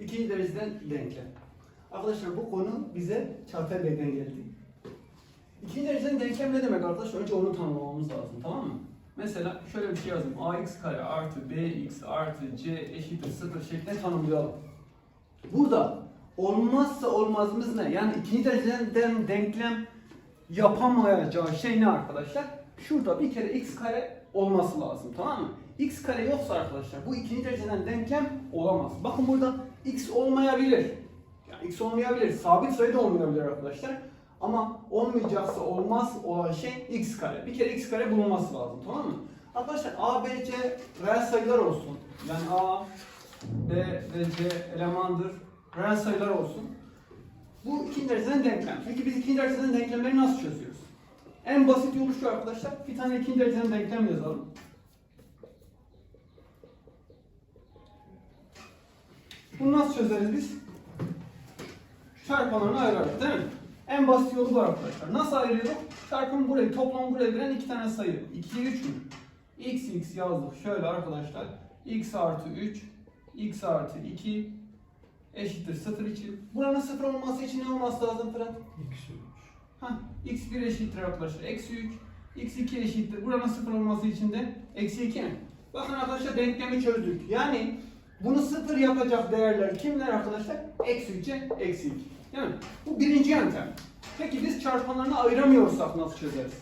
İkinci dereceden denklem. Arkadaşlar bu konu bize Çarpelbey'den geldi. İkinci dereceden denklem ne demek arkadaşlar? Önce onu tanımlamamız lazım tamam mı? Mesela şöyle bir şey yazayım. ax kare artı bx artı c eşittir 0 şeklinde tanımlayalım. Burada olmazsa olmazımız ne? Yani ikinci dereceden denklem yapamayacağı şey ne arkadaşlar? Şurada bir kere x kare olması lazım tamam mı? x kare yoksa arkadaşlar bu ikinci dereceden denklem olamaz. Bakın burada x olmayabilir. Yani x olmayabilir. Sabit sayı da olmayabilir arkadaşlar. Ama olmayacaksa olmaz olan şey x kare. Bir kere x kare bulunması lazım tamam mı? Arkadaşlar a, b, c reel sayılar olsun. Yani a, b ve c elemandır. Reel sayılar olsun. Bu ikinci dereceden denklem. Peki biz ikinci dereceden denklemleri nasıl çözüyoruz? En basit yolu şu arkadaşlar. Bir tane ikinci dereceden denklem yazalım. Bunu nasıl çözeriz biz? Çarpanlarını ayırarız değil mi? En basit yolu bu arkadaşlar. Nasıl ayırıyorduk? Çarpım burayı, toplam buraya veren iki tane sayı. 2'ye 3 mü? x x yazdık. Şöyle arkadaşlar. x artı 3, x artı 2 eşittir 0 için. Buranın 0 olması için ne olması lazım Fırat? Eksi üç. Hah, x1 eşittir arkadaşlar. Eksi 3. x2 eşittir. Buranın 0 olması için de eksi 2 mi? Bakın arkadaşlar denklemi çözdük. Yani bunu 0 yapacak değerler kimler arkadaşlar? Eksi 3'e eksi 2. Değil mi? Bu birinci yöntem. Peki biz çarpanlarını ayıramıyorsak nasıl çözeriz?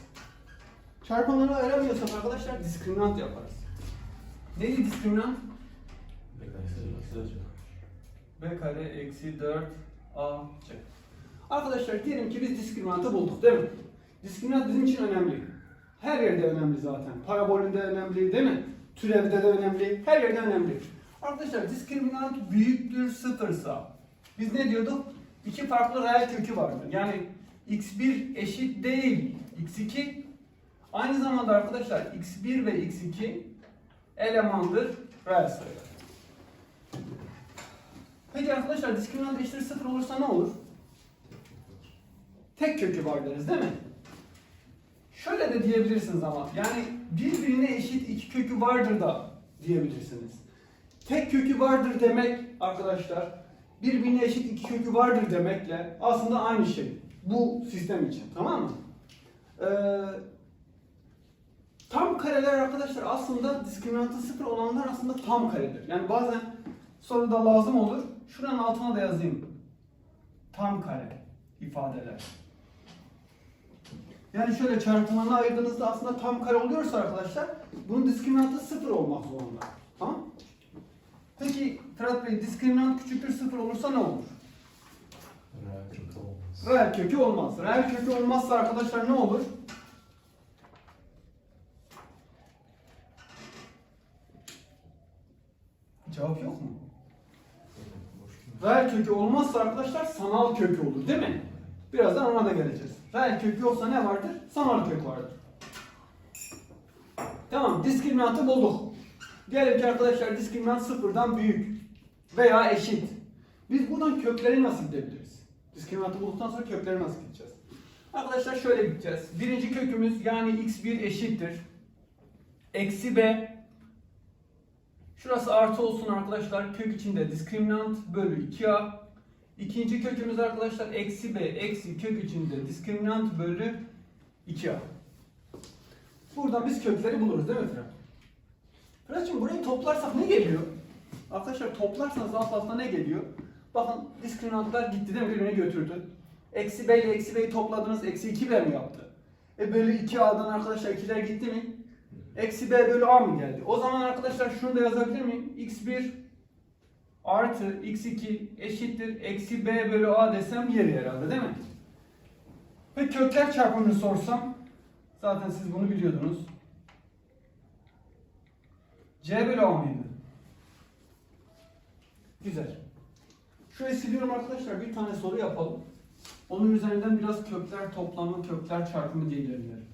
Çarpanlarını ayıramıyorsak arkadaşlar diskriminant yaparız. Neydi diskriminant? b kare eksi 4 ac. Arkadaşlar diyelim ki biz diskriminantı bulduk değil mi? Diskriminant bizim için önemli. Her yerde önemli zaten. Parabolünde önemli değil mi? Türevde de önemli. Her yerde önemli. Arkadaşlar diskriminant büyüktür sıfırsa biz ne diyorduk? İki farklı reel kökü vardır. Yani x1 eşit değil x2 aynı zamanda arkadaşlar x1 ve x2 elemandır reel sayılar. Peki arkadaşlar diskriminant eşittir sıfır olursa ne olur? Tek kökü var deriz değil mi? Şöyle de diyebilirsiniz ama yani birbirine eşit iki kökü vardır da diyebilirsiniz. Tek kökü vardır demek arkadaşlar birbirine eşit iki kökü vardır demekle aslında aynı şey. Bu sistem için tamam mı? Ee, tam kareler arkadaşlar aslında diskriminantı sıfır olanlar aslında tam karedir. Yani bazen soruda lazım olur. Şuranın altına da yazayım. Tam kare ifadeler. Yani şöyle çarpımlarını ayırdığınızda aslında tam kare oluyorsa arkadaşlar bunun diskriminantı sıfır olmak zorunda. Tamam? Peki Fırat Bey diskriminant küçüktür sıfır olursa ne olur? Reel kökü olmaz. Reel kökü olmaz. Reel kökü olmazsa arkadaşlar ne olur? Cevap yok mu? Reel kökü olmazsa arkadaşlar sanal kökü olur değil mi? Birazdan ona da geleceğiz. Reel kökü yoksa ne vardır? Sanal kök vardır. Tamam, diskriminantı bulduk. Diyelim ki arkadaşlar diskriminant sıfırdan büyük veya eşit. Biz buradan kökleri nasıl gidebiliriz? Diskriminantı bulduktan sonra kökleri nasıl gideceğiz? Arkadaşlar şöyle gideceğiz. Birinci kökümüz yani x1 eşittir. Eksi b. Şurası artı olsun arkadaşlar. Kök içinde diskriminant bölü 2a. İkinci kökümüz arkadaşlar eksi b eksi kök içinde diskriminant bölü 2a. Buradan biz kökleri buluruz değil mi Fırat? Fırat'cığım burayı toplarsak ne geliyor? Arkadaşlar toplarsanız alt alta ne geliyor? Bakın diskriminantlar gitti mi? Birbirini götürdü. Eksi b ile eksi b'yi topladınız. Eksi 2 b mi yaptı? E bölü 2a'dan arkadaşlar ikiler gitti mi? Eksi b bölü a mı geldi? O zaman arkadaşlar şunu da yazabilir miyim? x1 artı x2 eşittir eksi b bölü a desem yeri herhalde değil mi? Ve kökler çarpımını sorsam zaten siz bunu biliyordunuz. C bölü a mıydı? Güzel. Şöyle siliyorum arkadaşlar bir tane soru yapalım. Onun üzerinden biraz kökler toplamı, kökler çarpımı diye ilerleyelim.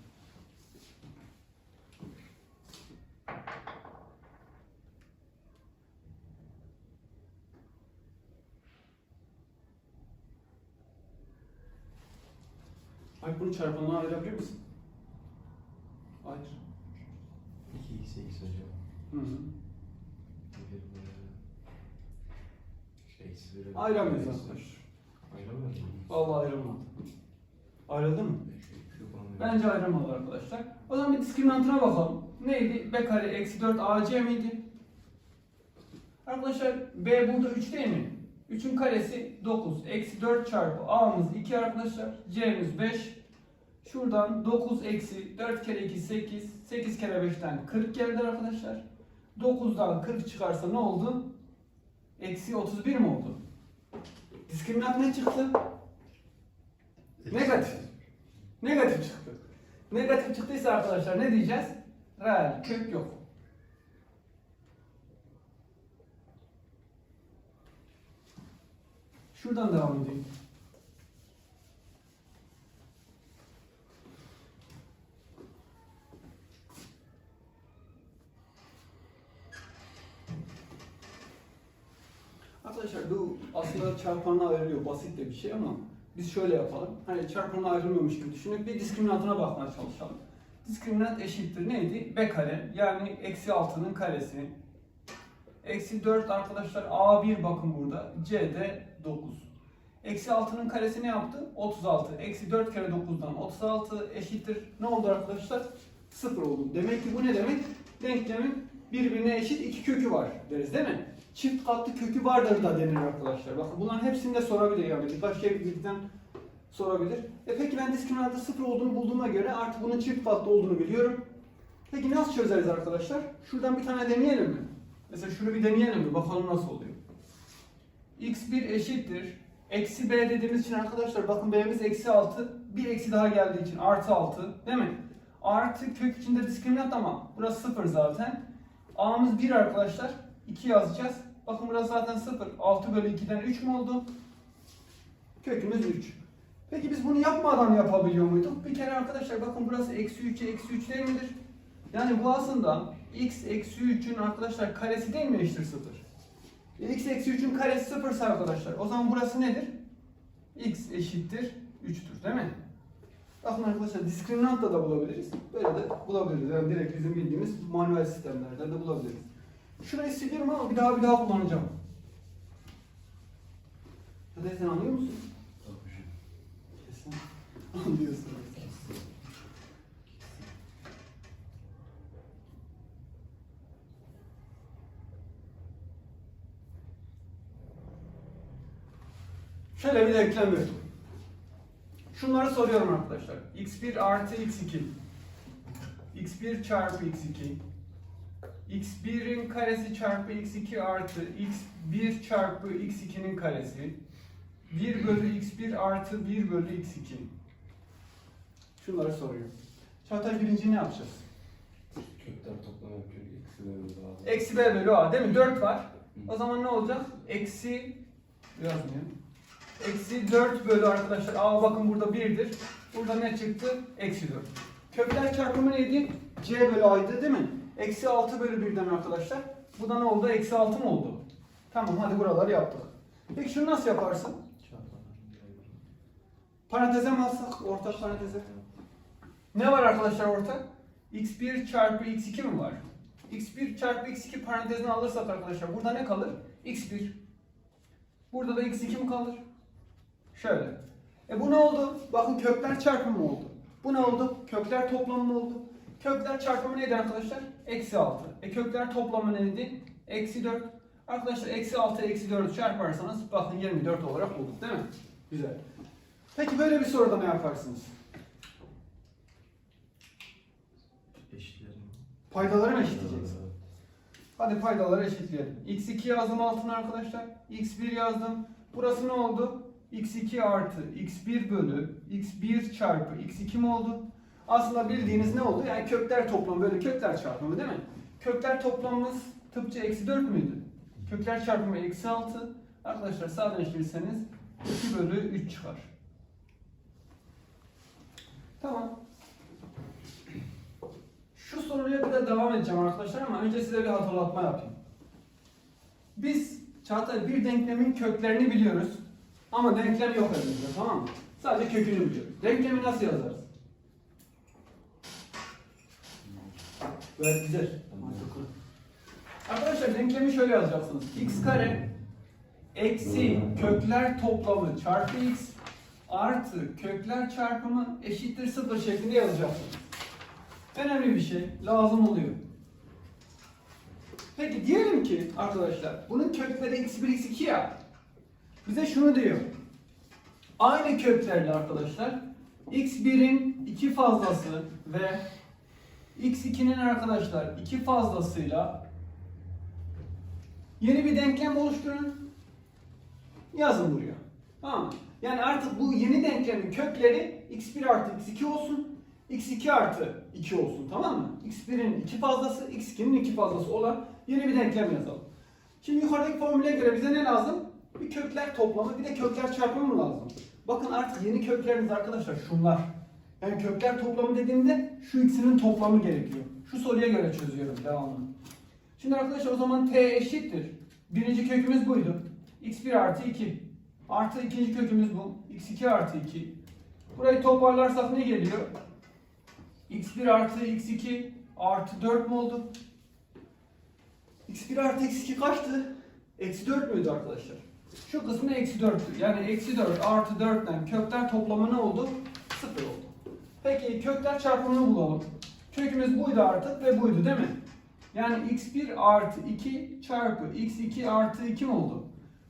Ay bunu çarpanına ayırabilir misin? Ayır. 2 x x hocam. Hı hı. Şey Eksi- arkadaşlar. Ayıramıyor musun? Vallahi ayrılmadı. Ayrıldı mı? Bence ayrılmadı arkadaşlar. O zaman bir diskriminantına bakalım. Neydi? B kare eksi 4 AC miydi? Arkadaşlar B burada 3 değil mi? 3'ün karesi 9. Eksi 4 çarpı A'mız 2 arkadaşlar. C'miz 5. Şuradan 9 eksi 4 kere 2 8. 8 kere 5'ten 40 geldi arkadaşlar. 9'dan 40 çıkarsa ne oldu? Eksi 31 mi oldu? Diskriminant ne çıktı? Negatif. Negatif çıktı. Negatif çıktıysa arkadaşlar ne diyeceğiz? Reel kök yok. Şuradan devam edeyim. Arkadaşlar bu aslında çarpanla ayrılıyor. Basit de bir şey ama biz şöyle yapalım. Hani çarpanla ayrılmıyormuş gibi düşünüp bir diskriminantına bakmaya çalışalım. Diskriminant eşittir neydi? B kare yani eksi 6'nın karesi. Eksi 4 arkadaşlar A1 bakın burada. C'de 9. Eksi 6'nın karesi ne yaptı? 36. Eksi 4 kere 9'dan 36 eşittir. Ne oldu arkadaşlar? 0 oldu. Demek ki bu ne demek? Denklemin birbirine eşit iki kökü var deriz değil mi? Çift katlı kökü vardır da denir arkadaşlar. Bakın bunların hepsini de sorabilir yani. Birkaç şey birden sorabilir. E peki ben diskriminantı 0 olduğunu bulduğuma göre artık bunun çift katlı olduğunu biliyorum. Peki nasıl çözeriz arkadaşlar? Şuradan bir tane deneyelim mi? Mesela şunu bir deneyelim mi? Bakalım nasıl oluyor. x1 eşittir. Eksi b dediğimiz için arkadaşlar bakın b'miz eksi 6. Bir eksi daha geldiği için artı 6. Değil mi? Artı kök içinde diskriminant ama burası 0 zaten. a'mız 1 arkadaşlar. 2 yazacağız. Bakın burası zaten 0. 6 bölü 2'den 3 mü oldu? Kökümüz 3. Peki biz bunu yapmadan yapabiliyor muyduk? Bir kere arkadaşlar bakın burası eksi 3'e eksi 3 değil midir? Yani bu aslında x eksi 3'ün arkadaşlar karesi değil mi eşittir 0? E, x eksi 3'ün karesi 0 ise arkadaşlar o zaman burası nedir? x eşittir 3'tür değil mi? Bakın arkadaşlar diskriminantla da bulabiliriz. Böyle de bulabiliriz. Yani direkt bizim bildiğimiz manuel sistemlerde de bulabiliriz. Şurayı siliyorum ama bir daha bir daha kullanacağım. Hadi sen anlıyor musun? Kesin. Şöyle bir denklem verdim. Şunları soruyorum arkadaşlar. x1 artı x2. x1 çarpı x2. X1'in karesi çarpı x2 artı x1 çarpı x2'nin karesi. 1 bölü x1 artı 1 bölü x2. Şunları soruyorum. Çağatay birinci ne yapacağız? Kökler toplamı yapıyor. Eksi biri daha. Eksi b bölü a değil mi? 4 var. O zaman ne olacak? Eksi yazmıyor. Eksi 4 bölü arkadaşlar. A bakın burada 1'dir. Burada ne çıktı? Eksi 4. Kökler çarpımı neydi? C bölü A'ydı değil mi? Eksi 6 bölü 1'den arkadaşlar. Bu da ne oldu? Eksi 6 mı oldu? Tamam hadi buraları yaptık. Peki şunu nasıl yaparsın? Paranteze mi alsak? Ortak paranteze. Ne var arkadaşlar ortak? x1 çarpı x2 mi var? x1 çarpı x2 parantezine alırsak arkadaşlar burada ne kalır? x1. Burada da x2 mi kalır? Şöyle. E bu ne oldu? Bakın kökler çarpımı oldu. Bu ne oldu? Kökler toplamı mı oldu? Kökler çarpımı neydi arkadaşlar? Eksi 6. E kökler toplamı neydi? Eksi 4. Arkadaşlar eksi 6 eksi 4 çarparsanız bakın 24 olarak bulduk değil mi? Güzel. Peki böyle bir soruda ne yaparsınız? Paydaları mı eşitleyeceksiniz? Hadi paydaları eşitleyelim. x2 yazdım altına arkadaşlar. x1 yazdım. Burası ne oldu? x2 artı x1 bölü x1 çarpı x2 mi oldu? Aslında bildiğiniz ne oldu? Yani kökler toplamı böyle kökler çarpımı değil mi? Kökler toplamımız tıpça eksi 4 müydü? Kökler çarpımı eksi 6. Arkadaşlar sadeleştirirseniz 2 bölü 3 çıkar. Tamam. Şu soruya bir de devam edeceğim arkadaşlar ama önce size bir hatırlatma yapayım. Biz Çağatay bir denklemin köklerini biliyoruz ama denklem yok elimizde tamam mı? Sadece kökünü biliyoruz. Denklemi nasıl yazarız? Gayet güzel. Arkadaşlar denklemi şöyle yazacaksınız. x kare eksi kökler toplamı çarpı x artı kökler çarpımı eşittir sıfır şeklinde yazacaksınız. Önemli bir şey, lazım oluyor. Peki diyelim ki arkadaşlar bunun kökleri x1 x2 ya. Bize şunu diyor. Aynı köklerle arkadaşlar x1'in iki fazlası ve x2'nin arkadaşlar iki fazlasıyla yeni bir denklem oluşturun. Yazın buraya. Tamam mı? Yani artık bu yeni denklemin kökleri x1 artı x2 olsun. x2 artı 2 olsun tamam mı? x1'in iki fazlası, x2'nin iki fazlası olan yeni bir denklem yazalım. Şimdi yukarıdaki formüle göre bize ne lazım? Bir kökler toplamı, bir de kökler çarpımı mı lazım? Bakın artık yeni köklerimiz arkadaşlar şunlar. Yani kökler toplamı dediğimde şu ikisinin toplamı gerekiyor. Şu soruya göre çözüyorum devamını. Şimdi arkadaşlar o zaman t eşittir. Birinci kökümüz buydu. x1 artı 2. Artı ikinci kökümüz bu. x2 artı 2. Burayı toparlarsak ne geliyor? x1 artı x2 artı 4 mu oldu? x1 artı x2 kaçtı? Eksi 4 müydü arkadaşlar? Şu kısmı eksi 4'tü. Yani eksi 4 artı 4'ten kökler toplamı ne oldu? 0 oldu. Peki kökler çarpımını bulalım. Kökümüz buydu artık ve buydu değil mi? Yani x1 artı 2 çarpı x2 artı 2 mi oldu?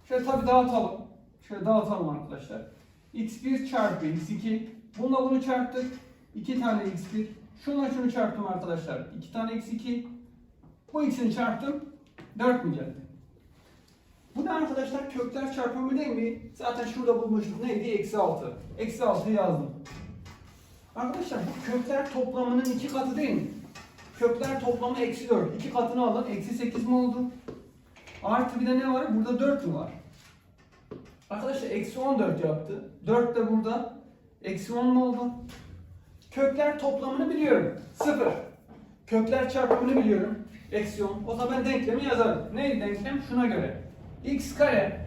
Şöyle tabi dağıtalım. Şöyle dağıtalım arkadaşlar. x1 çarpı x2. Bununla bunu çarptık. 2 tane x1. Şunla şunu çarptım arkadaşlar. 2 tane x2. Bu ikisini çarptım. 4 mü geldi? Bu ne arkadaşlar? Kökler çarpımı değil mi? Zaten şurada bulmuştuk. Neydi? Eksi 6. Eksi 6'yı yazdım. Arkadaşlar bu kökler toplamının iki katı değil mi? Kökler toplamı eksi 4. İki katını alın. Eksi 8 mi oldu? Artı bir de ne var? Burada 4 mü var? Arkadaşlar eksi 14 yaptı. 4 de burada. Eksi 10 mu oldu? Kökler toplamını biliyorum. 0. Kökler çarpımını biliyorum. Eksi 10. O zaman ben denklemi yazarım. Neydi denklem? Şuna göre. x kare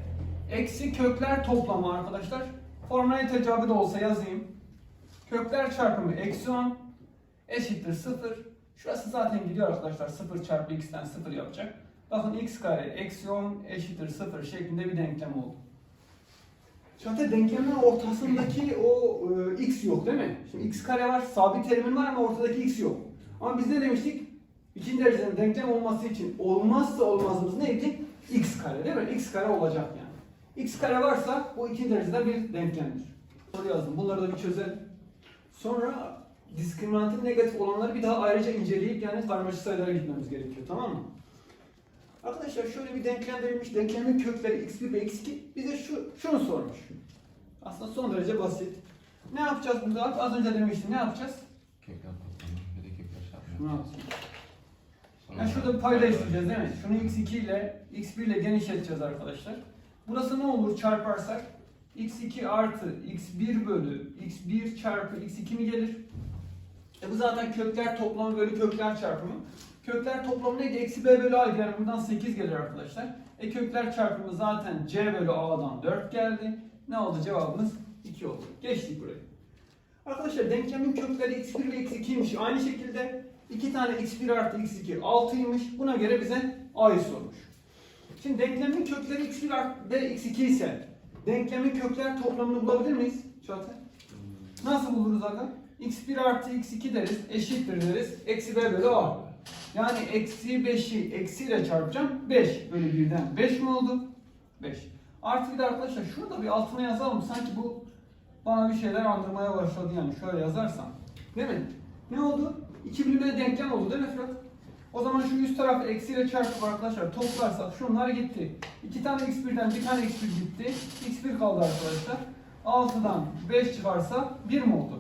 eksi kökler toplamı arkadaşlar. Formüle tecavüz de olsa yazayım. Kökler çarpımı eksi 10 eşittir 0. Şurası zaten gidiyor arkadaşlar. 0 çarpı x'ten 0 yapacak. Bakın x kare eksi 10 eşittir 0 şeklinde bir denklem oldu. Zaten denklemin ortasındaki o e, x yok değil mi? Şimdi x kare var, sabit terimin var ama ortadaki x yok. Ama biz ne demiştik? İkinci dereceden denklem olması için olmazsa olmazımız neydi? x kare değil mi? x kare olacak yani. x kare varsa bu ikinci dereceden bir denklemdir. Soru yazdım. Bunları da bir çözelim. Sonra diskriminantin negatif olanları bir daha ayrıca inceleyip yani karmaşık sayılara gitmemiz gerekiyor. Tamam mı? Arkadaşlar şöyle bir denklem verilmiş. Denklemin kökleri x1 ve x2 bize şu, şunu sormuş. Aslında son derece basit. Ne yapacağız burada? Az önce demiştim. Ne yapacağız? Kökler toplamı bir de kökler çarpımı. Yani şurada bir paylaştıracağız değil mi? Şunu x2 ile x1 ile genişleteceğiz arkadaşlar. Burası ne olur çarparsak? X2 artı x1 bölü x1 çarpı x2 mi gelir? E bu zaten kökler toplamı bölü kökler çarpımı. Kökler toplamı neydi? Eksi b bölü a yani buradan 8 gelir arkadaşlar. E kökler çarpımı zaten c bölü a'dan 4 geldi. Ne oldu cevabımız? 2 oldu. Geçtik burayı. Arkadaşlar denklemin kökleri x1 ve x2'ymiş. Aynı şekilde iki tane x1 artı x2 6'ymış. Buna göre bize a'yı sormuş. Şimdi denklemin kökleri x1 artı ve x2 ise denklemin kökler toplamını bulabilir miyiz? Çağatay. Nasıl buluruz aga? x1 artı x2 deriz, eşittir deriz. Eksi b bölü a. Yani eksi 5'i eksiyle çarpacağım. 5 bölü 1'den 5 mi oldu? 5. Artı bir de arkadaşlar şunu da bir altına yazalım. Sanki bu bana bir şeyler andırmaya başladı yani. Şöyle yazarsam. Değil mi? Ne oldu? 2 bölümde denklem oldu değil mi Fırat? O zaman şu üst tarafı eksiyle çarpıp arkadaşlar toplarsak şunlar gitti. 2 tane x1'den bir tane x1 gitti. x1 kaldı arkadaşlar. 6'dan 5 çıkarsa 1 mi oldu?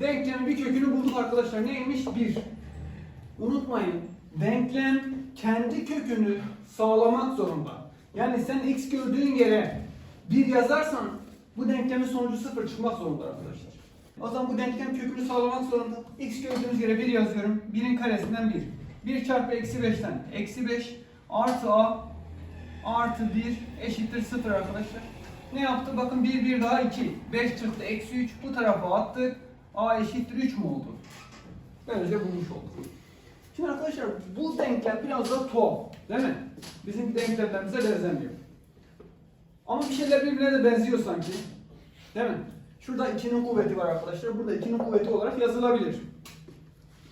Denklemin bir kökünü bulduk arkadaşlar. Neymiş? 1. Unutmayın. Denklem kendi kökünü sağlamak zorunda. Yani sen x gördüğün yere 1 yazarsan bu denklemin sonucu 0 çıkmak zorunda arkadaşlar. O zaman bu denklem kökünü sağlamak zorunda. x gördüğünüz yere 1 yazıyorum. 1'in karesinden 1. 1 çarpı eksi 5'ten eksi 5 artı a artı 1 eşittir 0 arkadaşlar. Ne yaptı? Bakın 1 1 daha 2. 5 çıktı eksi 3. Bu tarafa attık. a eşittir 3 mü oldu? Böylece bulmuş olduk. Şimdi arkadaşlar bu denklem biraz da tuhaf değil mi? Bizim denklemlerimize benzemiyor. Ama bir şeyler birbirine de benziyor sanki. Değil mi? Şurada 2'nin kuvveti var arkadaşlar. Burada 2'nin kuvveti olarak yazılabilir.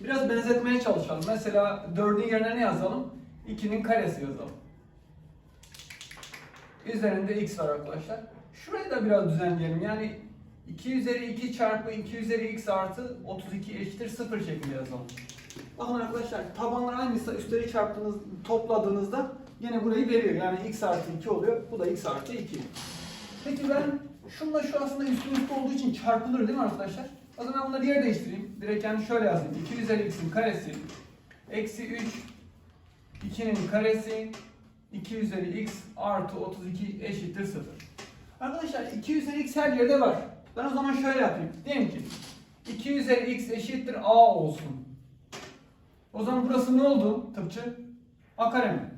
Biraz benzetmeye çalışalım. Mesela 4'ün yerine ne yazalım? 2'nin karesi yazalım. Üzerinde x var arkadaşlar. Şurayı da biraz düzenleyelim. Yani 2 üzeri 2 çarpı 2 üzeri x artı 32 eşittir 0 şeklinde yazalım. Bakın arkadaşlar tabanlar aynıysa üstleri çarptığınız, topladığınızda yine burayı veriyor. Yani x artı 2 oluyor. Bu da x artı 2. Peki ben şunla şu aslında üstü üstü olduğu için çarpılır değil mi arkadaşlar? O zaman bunları yer değiştireyim. Direkt yani şöyle yazayım. 2 üzeri x'in karesi eksi 3 2'nin karesi 2 üzeri x artı 32 eşittir 0. Arkadaşlar 2 üzeri x her yerde var. Ben o zaman şöyle yapayım. Diyelim ki 2 üzeri x eşittir a olsun. O zaman burası ne oldu tıpçı? A kare mi?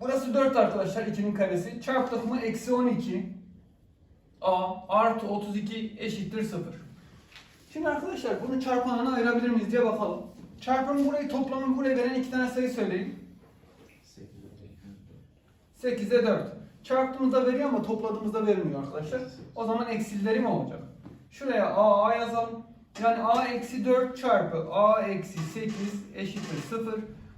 Burası 4 arkadaşlar 2'nin karesi. Çarptık mı eksi 12 a artı 32 eşittir 0. Şimdi arkadaşlar bunu çarpanlarına ayırabilir miyiz diye bakalım. Çarpımı burayı toplamı buraya veren iki tane sayı söyleyin. 8'e 4. Çarptığımızda veriyor ama topladığımızda vermiyor arkadaşlar. O zaman eksileri mi olacak? Şuraya a, a yazalım. Yani a eksi 4 çarpı a eksi 8 eşittir 0.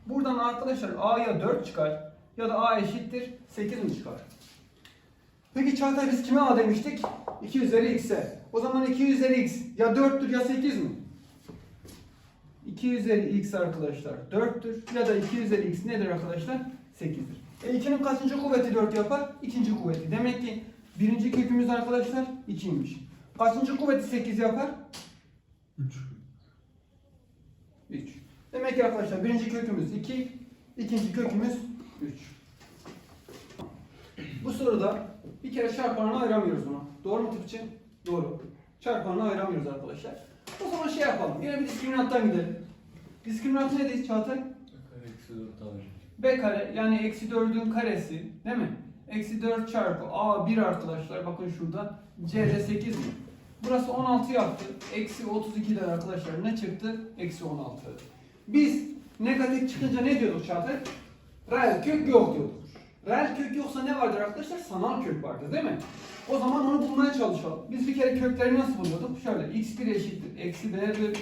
Buradan arkadaşlar a'ya 4 çıkar. Ya da a eşittir 8 mi çıkar? Peki Çağatay biz kime a demiştik? 2 üzeri x'e. O zaman 2 üzeri x ya 4'tür ya 8 mi? 2 üzeri x arkadaşlar 4'tür ya da 2 üzeri x nedir arkadaşlar? 8'dir. E 2'nin kaçıncı kuvveti 4 yapar? İkinci kuvveti. Demek ki birinci kökümüz arkadaşlar 2'ymiş. Kaçıncı kuvveti 8 yapar? 3. 3. Demek ki arkadaşlar birinci kökümüz 2, ikinci kökümüz 3. Bu soruda bir kere çarpanını ayıramıyoruz buna. Doğru mu tıpçı? Doğru. Çarpanını ayıramıyoruz arkadaşlar. O zaman şey yapalım. Yine bir diskriminanttan gidelim. Diskriminant neydi Çağatay? Kare eksi 4 alır. B kare yani eksi 4'ün karesi değil mi? Eksi 4 çarpı A 1 arkadaşlar bakın şurada C'de 8 mi? Burası 16 yaptı. Eksi 32'den arkadaşlar ne çıktı? Eksi 16. Biz negatif çıkınca ne diyorduk Çağatay? Reel kök yok diyorduk. Reel kök yoksa ne vardır arkadaşlar? Sanal kök vardır değil mi? O zaman onu bulmaya çalışalım. Biz bir kere kökleri nasıl buluyorduk? Şöyle x1 eşittir. Eksi b bölü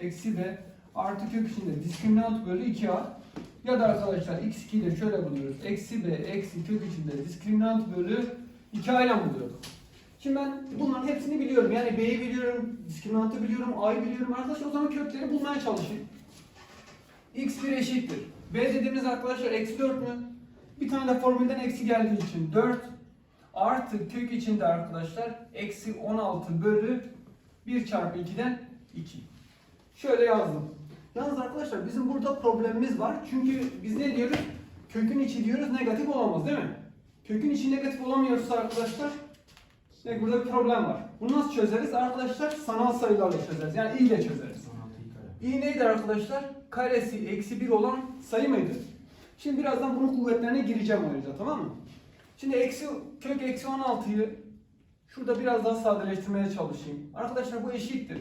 eksi b artı kök içinde diskriminant bölü 2a ya da arkadaşlar x2'yi de şöyle buluyoruz. Eksi b eksi kök içinde diskriminant bölü 2a ile buluyorduk. Şimdi ben bunların hepsini biliyorum. Yani b'yi biliyorum, diskriminantı biliyorum, a'yı biliyorum. Arkadaşlar o zaman kökleri bulmaya çalışayım. x1 eşittir. b dediğimiz arkadaşlar eksi 4 mü? Bir tane de formülden eksi geldiği için 4 artı kök içinde arkadaşlar eksi 16 bölü 1 çarpı 2'den 2. Şöyle yazdım. Yalnız arkadaşlar bizim burada problemimiz var. Çünkü biz ne diyoruz? Kökün içi diyoruz negatif olamaz değil mi? Kökün içi negatif olamıyorsa arkadaşlar demek burada bir problem var. Bunu nasıl çözeriz? Arkadaşlar sanal sayılarla çözeriz. Yani i ile çözeriz. i neydi arkadaşlar? Karesi eksi 1 olan sayı mıydı? Şimdi birazdan bunun kuvvetlerine gireceğim ayrıca tamam mı? Şimdi eksi, kök eksi 16'yı şurada biraz daha sadeleştirmeye çalışayım. Arkadaşlar bu eşittir.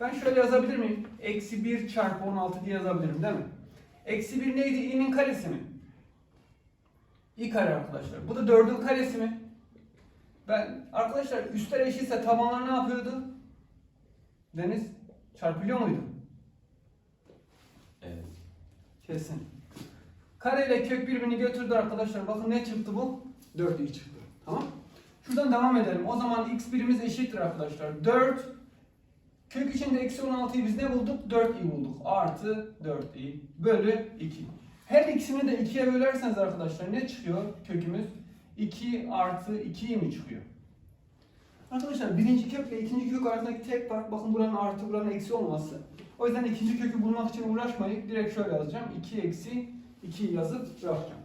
Ben şöyle yazabilir miyim? Eksi 1 çarpı 16 diye yazabilirim değil mi? Eksi 1 neydi? i'nin karesi mi? i kare arkadaşlar. Bu da 4'ün karesi mi? Ben arkadaşlar üstler eşitse tabanlar ne yapıyordu? Deniz çarpılıyor muydu? Evet. Kesin. Kare ile kök birbirini götürdü arkadaşlar. Bakın ne çıktı bu? 4 i çıktı. Tamam. Şuradan devam edelim. O zaman x birimiz eşittir arkadaşlar. 4 kök içinde eksi 16'yı biz ne bulduk? 4i bulduk. Artı 4i bölü 2. Her ikisini de 2'ye bölerseniz arkadaşlar ne çıkıyor kökümüz? 2 artı 2 mi çıkıyor? Arkadaşlar birinci kökle ikinci kök arasındaki tek fark bakın buranın artı buranın eksi olması. O yüzden ikinci kökü bulmak için uğraşmayıp direkt şöyle yazacağım. 2 eksi 2 yazıp bırakacağım.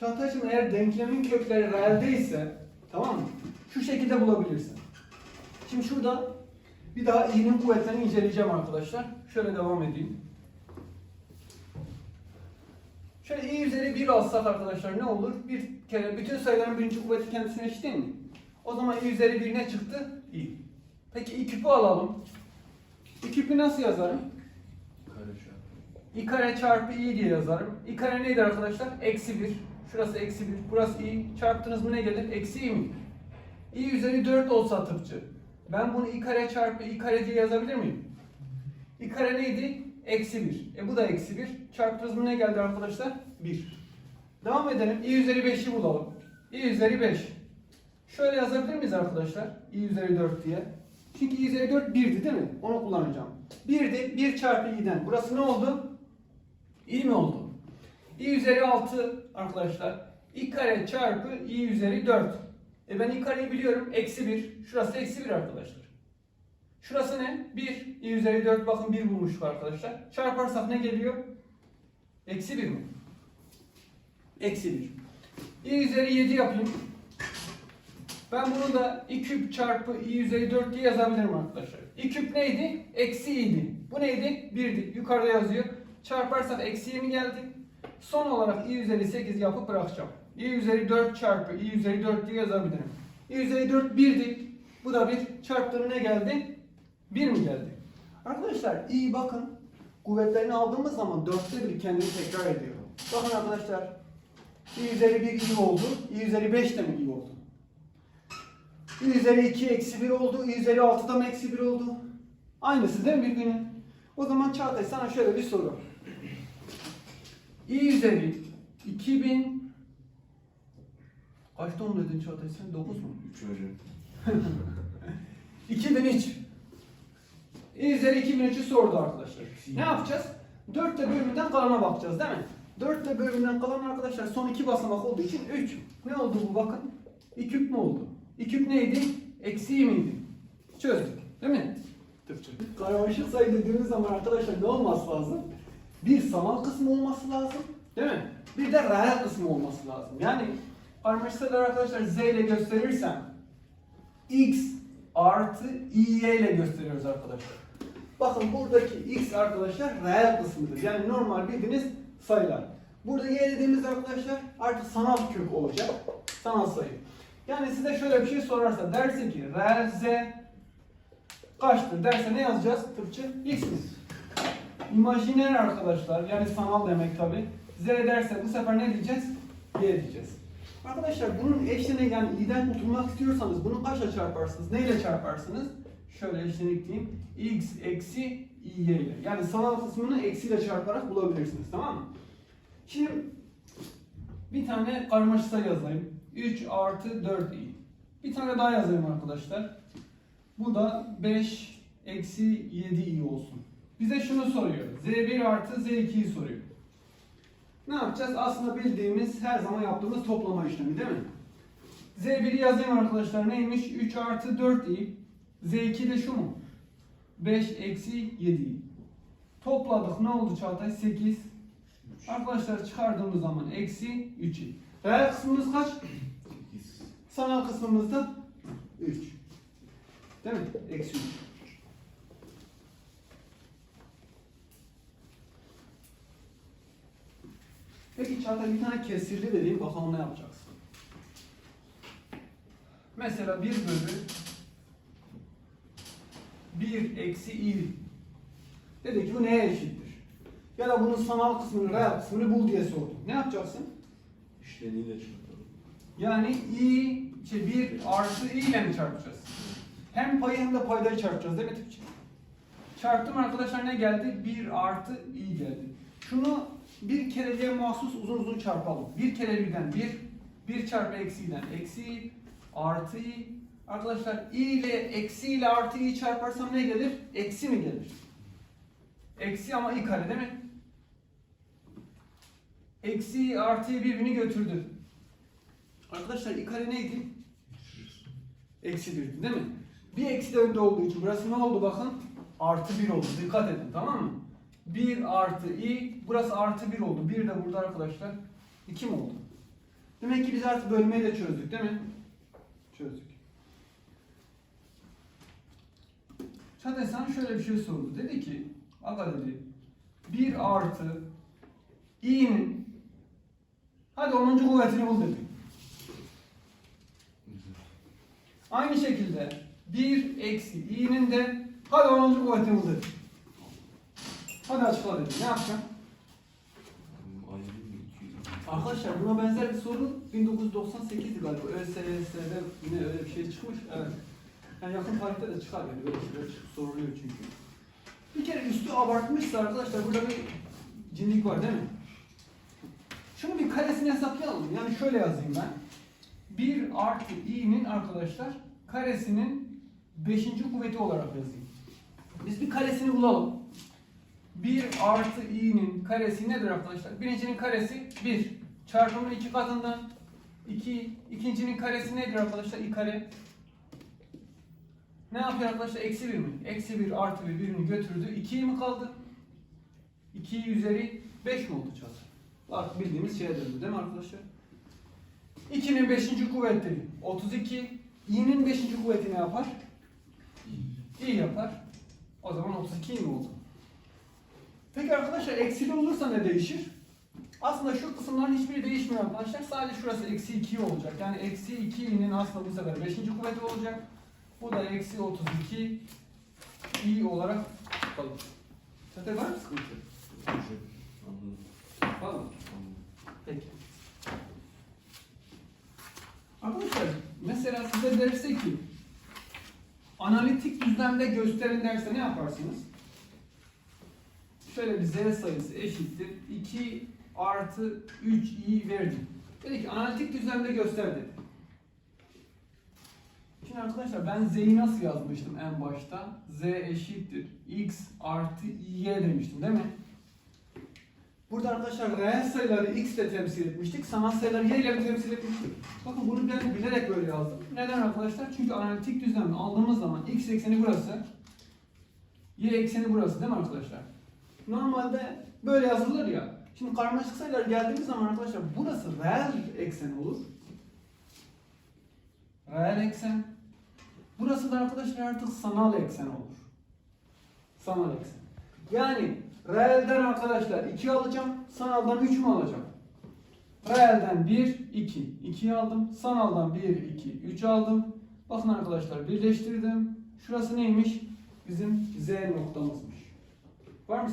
Çağatay'cığım eğer denklemin kökleri reeldeyse tamam mı? Şu şekilde bulabilirsin. Şimdi şurada bir daha i'nin kuvvetlerini inceleyeceğim arkadaşlar. Şöyle devam edeyim. Şöyle i üzeri 1 alsak arkadaşlar ne olur? Bir kere bütün sayıların birinci kuvveti kendisine eşit değil mi? O zaman i üzeri 1 ne çıktı? i. Peki i küpü alalım. i küpü nasıl yazarım? İ kare çarpı i diye yazarım. i kare neydi arkadaşlar? Eksi 1. Şurası eksi 1. Burası i. Çarptınız mı ne gelir? Eksi i mi? i üzeri 4 olsa tıpçı. Ben bunu i kare çarpı i kare diye yazabilir miyim? i kare neydi? Eksi 1. E bu da eksi 1. Çarptınız mı ne geldi arkadaşlar? 1. Devam edelim. i üzeri 5'i bulalım. i üzeri 5. Şöyle yazabilir miyiz arkadaşlar? i üzeri 4 diye. Çünkü i üzeri 4 1'di değil mi? Onu kullanacağım. 1'di. 1 çarpı i'den. Burası ne oldu? İ mi oldu? i üzeri 6 arkadaşlar. i kare çarpı i üzeri 4. E ben i kareyi biliyorum. Eksi 1. Şurası eksi 1 arkadaşlar. Şurası ne? 1. i üzeri 4 bakın 1 bulmuştuk arkadaşlar. Çarparsak ne geliyor? Eksi 1 mi? Eksi 1. i üzeri 7 yapayım. Ben bunu da i küp çarpı i üzeri 4 diye yazabilirim arkadaşlar. i küp neydi? Eksi i'di. Bu neydi? 1'di. Yukarıda yazıyor. Çarparsak eksi 20 geldi. Son olarak i üzeri 8 yapıp bırakacağım. i üzeri 4 çarpı i üzeri 4 diye yazabilirim. i üzeri 4 1'di. Bu da 1. Çarptığım ne geldi? 1 mi geldi? Arkadaşlar iyi bakın. Kuvvetlerini aldığımız zaman 4'te 1 kendini tekrar ediyor. Bakın arkadaşlar. i üzeri 1 iyi oldu. i üzeri 5 de mi iyi oldu? i üzeri 2 eksi 1 oldu. i üzeri 6 da mı eksi 1 oldu? Aynısı değil mi birbirinin? O zaman Çağatay sana şöyle bir soru. İ üzeri 2000 Kaç doğum dedin Çağatay sen? 9 mu? 3 hocam. 2003. i üzeri 2003'ü sordu arkadaşlar. Ne yapacağız? 4 ile bölümünden kalana bakacağız değil mi? 4 ile bölümünden kalan arkadaşlar son iki basamak olduğu için 3. Ne oldu bu bakın? 2 küp mü oldu? 2 küp neydi? Eksi i miydi? Çözdük. Değil mi? Tıpçı. Karmaşık sayı dediğimiz zaman arkadaşlar ne olması lazım? Bir sanal kısmı olması lazım. Değil mi? Bir de reel kısmı olması lazım. Yani karmaşık sayıları arkadaşlar z ile gösterirsem x artı y ile gösteriyoruz arkadaşlar. Bakın buradaki x arkadaşlar reel kısmıdır. Yani normal bildiğiniz sayılar. Burada y dediğimiz arkadaşlar artık sanal kök olacak. Sanal sayı. Yani size şöyle bir şey sorarsa derse ki reel z kaçtır derse ne yazacağız tıpçı? x mi? İmajiner arkadaşlar yani sanal demek tabi. Z derse bu sefer ne diyeceğiz? Y diyeceğiz. Arkadaşlar bunun eşleni yani i'den kurtulmak istiyorsanız bunu kaçla çarparsınız? Neyle çarparsınız? Şöyle eşlenik diyeyim. x eksi y ile. Yani sanal kısmını eksiyle çarparak bulabilirsiniz tamam mı? Şimdi bir tane karmaşık sayı yazayım. 3 artı 4i. Bir tane daha yazayım arkadaşlar. Bu da 5 eksi 7i olsun. Bize şunu soruyor. z1 artı z2'yi soruyor. Ne yapacağız? Aslında bildiğimiz, her zaman yaptığımız toplama işlemi değil mi? Z1'i yazayım arkadaşlar. Neymiş? 3 artı 4i. Z2 de şu mu? 5 eksi 7i. Topladık. Ne oldu Çağatay? 8. Arkadaşlar çıkardığımız zaman eksi 3i. Reel kısmımız kaç? 8. Sanal kısmımızda 3. Değil mi? Eksi 3. Peki Çağatay bir tane kesirli vereyim bakalım ne yapacaksın. Mesela 1 bölü 1 eksi i. Dedi ki bu neye eşittir? Ya da bunun sanal kısmını, reel kısmını bul diye sordu. Ne yapacaksın? İşleniyle çarpalım. Yani i, şey 1 artı i ile mi çarpacağız? Hem payı hem de paydayı çarpacağız değil mi tipçi? Çarptım arkadaşlar ne geldi? 1 artı i geldi. Şunu bir kereliğe mahsus uzun uzun çarpalım. Bir kere birden 1, 1 çarpı eksiden eksi artı i. Arkadaşlar i ile eksi ile artı i çarparsam ne gelir? Eksi mi gelir? Eksi ama i kare değil mi? Eksi artı i birbirini götürdü. Arkadaşlar i kare neydi? Eksi 1'di değil mi? Bir eksi de önde olduğu için burası ne oldu bakın? Artı 1 oldu. Dikkat edin tamam mı? 1 artı i burası artı 1 oldu. 1 de burada arkadaşlar 2 mi oldu? Demek ki biz artık bölmeyi de çözdük değil mi? Çözdük. Zaten sana şöyle bir şey sordu. Dedi ki aga dedi 1 artı i'nin hadi 10. kuvvetini bul dedi. Aynı şekilde 1 eksi i'nin de hadi 10. kuvvetini bul dedi. Hadi açıkla dedi. Ne? 200. Arkadaşlar buna benzer bir soru 1998'di galiba. ÖSYS'de yine öyle bir şey çıkmış. Evet. Yani yakın tarihte de çıkar yani böyle şeyler soruluyor çünkü. Bir kere üstü abartmışsa arkadaşlar burada bir cinlik var değil mi? Şunu bir karesini hesaplayalım. Yani şöyle yazayım ben. 1 artı i'nin arkadaşlar karesinin 5. kuvveti olarak yazayım. Biz bir karesini bulalım. 1 artı i'nin karesi nedir arkadaşlar? Birincinin karesi 1. Çarpımın iki katından 2. ikincinin karesi nedir arkadaşlar? i kare. Ne yapıyor arkadaşlar? Eksi 1 mi? Eksi 1 artı 1 birini götürdü. 2 mi kaldı? 2 üzeri 5 mi oldu çarpı? Bak bildiğimiz şeye döndü değil mi arkadaşlar? 2'nin 5. kuvveti 32. i'nin 5. kuvveti ne yapar? i yapar. O zaman 32 mi oldu? Peki arkadaşlar eksili olursa ne değişir? Aslında şu kısımların hiçbiri değişmiyor arkadaşlar. Sadece şurası eksi 2 olacak. Yani eksi 2i'nin aslında bu sefer 5. kuvveti olacak. Bu da eksi 32 i olarak kalır. Zaten var mı sıkıntı? Var mı? Peki. Arkadaşlar mesela size derse ki analitik düzlemde gösterin derse ne yaparsınız? Şöyle bir z sayısı eşittir 2 artı 3 i verdim. Dedi ki analitik düzlemde göster dedi. Şimdi arkadaşlar ben z'yi nasıl yazmıştım en başta? z eşittir x artı y demiştim değil mi? Burada arkadaşlar reel sayıları x ile temsil etmiştik. Sanal sayıları y ile temsil etmiştik. Bakın bunu ben bilerek böyle yazdım. Neden arkadaşlar? Çünkü analitik düzlemini aldığımız zaman x ekseni burası. Y ekseni burası değil mi arkadaşlar? Normalde böyle yazılır ya. Şimdi karmaşık sayılar geldiğimiz zaman arkadaşlar burası reel eksen olur. Reel eksen. Burası da arkadaşlar artık sanal eksen olur. Sanal eksen. Yani reelden arkadaşlar 2 alacağım, sanaldan 3 mü alacağım? Reelden 1, 2. 2'yi aldım. Sanaldan 1, 2, 3 aldım. Bakın arkadaşlar birleştirdim. Şurası neymiş? Bizim Z noktamızmış. Var mı?